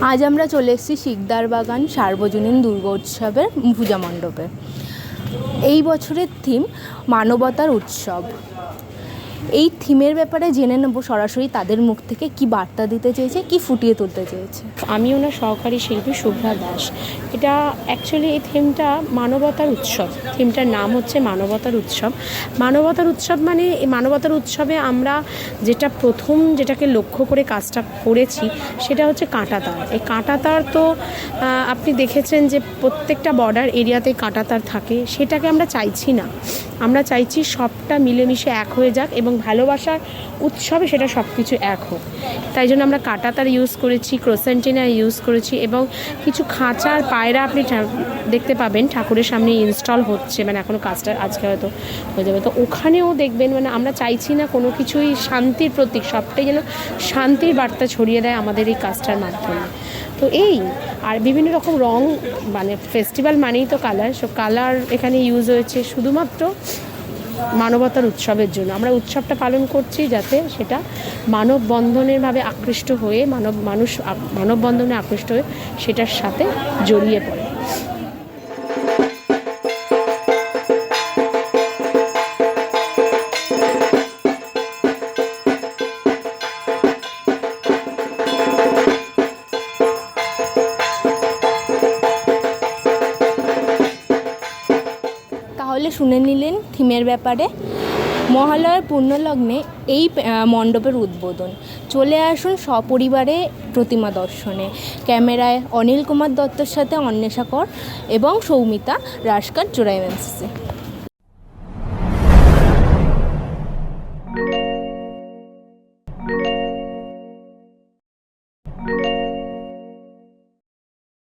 আজ আমরা চলে এসেছি শিকদার বাগান সার্বজনীন দুর্গোৎসবের পূজা মণ্ডপে। এই বছরের থিম মানবতার উৎসব। এই থিমের ব্যাপারে জেনে নেব সরাসরি তাদের মুখ থেকে কি বার্তা দিতে চেয়েছে, কি ফুটিয়ে তুলতে চেয়েছে। আমি ওনার সহকারী শিল্পী শুভ্রা দাস। এটা অ্যাকচুয়ালি এই থিমটা মানবতার উৎসব। থিমটার নাম হচ্ছে মানবতার উৎসব। মানবতার উৎসব মানে এই মানবতার উৎসবে আমরা যেটা প্রথম যেটাকে লক্ষ্য করে কাজটা করেছি, সেটা হচ্ছে কাঁটাতার। এই কাঁটাতার তো আপনি দেখেছেন যে প্রত্যেকটা বর্ডার এরিয়াতে কাঁটাতার থাকে। সেটাকে আমরা চাইছি না। আমরা চাইছি সবটা মিলেমিশে এক হয়ে যাক এবং ভালোবাসার উৎসবে সেটা সব কিছু এক হোক। তাই জন্য আমরা কাঁটাতার ইউজ করেছি ক্রোসেন্টিনা ইউজ করেছি এবং কিছু খাঁচার পায়রা আপনি দেখতে পাবেন, ঠাকুরের সামনে ইনস্টল হচ্ছে। মানে এখনও কাজটা আজকে হয়তো হয়ে যাবে। তো ওখানেও দেখবেন মানে আমরা চাইছি না কোনো কিছুই শান্তির প্রতীক, সবটাই যেন শান্তির বার্তা ছড়িয়ে দেয় আমাদের এই কাজটার মাধ্যমে। তো এই, আর বিভিন্ন রকম রং মানে ফেস্টিভ্যাল মানেই তো কালার সো কালার এখানে ইউজ হয়েছে শুধুমাত্র মানবতার উৎসবের জন্য। আমরা উৎসবটা পালন করছি যাতে সেটা মানববন্ধনের ভাবে আকৃষ্ট হয়ে, মানব, মানুষ মানববন্ধনে আকৃষ্ট হয়ে সেটার সাথে জড়িয়ে পড়ে। তাহলে শুনে নিলেন থিমের ব্যাপারে। মহালয়ার পূর্ণলগ্নে এই মণ্ডপের উদ্বোধন। চলে আসুন সপরিবারে প্রতিমা দর্শনে। ক্যামেরায় অনিল কুমার দত্তর সাথে অন্বেষা কর এবং সৌমিতা রাসকার জোড়াইমেন্সি